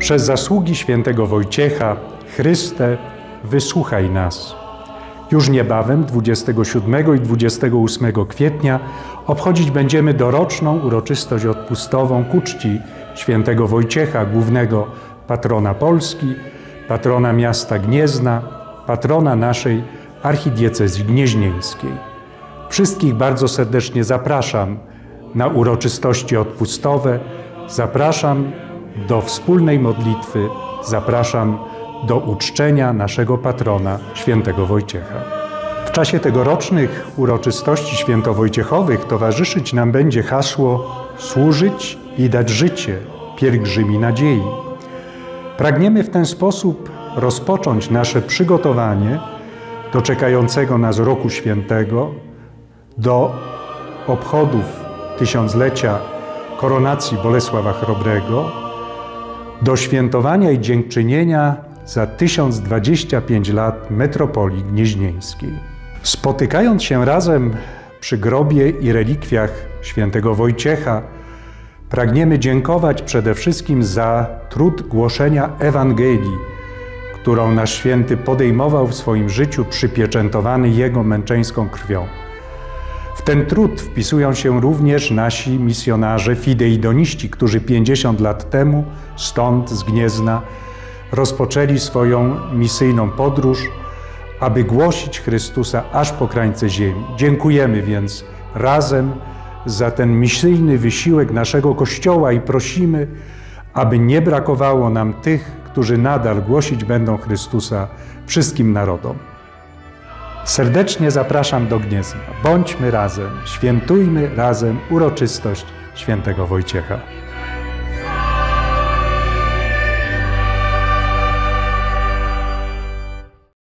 Przez zasługi świętego Wojciecha, Chryste, wysłuchaj nas. Już niebawem, 27 i 28 kwietnia, obchodzić będziemy doroczną uroczystość odpustową ku czci świętego Wojciecha, głównego patrona Polski, patrona miasta Gniezna, patrona naszej archidiecezji gnieźnieńskiej. Wszystkich bardzo serdecznie zapraszam na uroczystości odpustowe, zapraszam do wspólnej modlitwy, zapraszam do uczczenia naszego patrona, świętego Wojciecha. W czasie tegorocznych uroczystości świętowojciechowych towarzyszyć nam będzie hasło służyć i dać życie, pielgrzymi nadziei. Pragniemy w ten sposób rozpocząć nasze przygotowanie do czekającego nas roku świętego, do obchodów tysiąclecia koronacji Bolesława Chrobrego, do świętowania i dziękczynienia za 1025 lat metropolii gnieźnieńskiej. Spotykając się razem przy grobie i relikwiach świętego Wojciecha, pragniemy dziękować przede wszystkim za trud głoszenia Ewangelii, którą nasz święty podejmował w swoim życiu, przypieczętowany jego męczeńską krwią. Ten trud wpisują się również nasi misjonarze fideidoniści, którzy 50 lat temu stąd z Gniezna rozpoczęli swoją misyjną podróż, aby głosić Chrystusa aż po krańce ziemi. Dziękujemy więc razem za ten misyjny wysiłek naszego Kościoła i prosimy, aby nie brakowało nam tych, którzy nadal głosić będą Chrystusa wszystkim narodom. Serdecznie zapraszam do Gniezna. Bądźmy razem, świętujmy razem uroczystość świętego Wojciecha.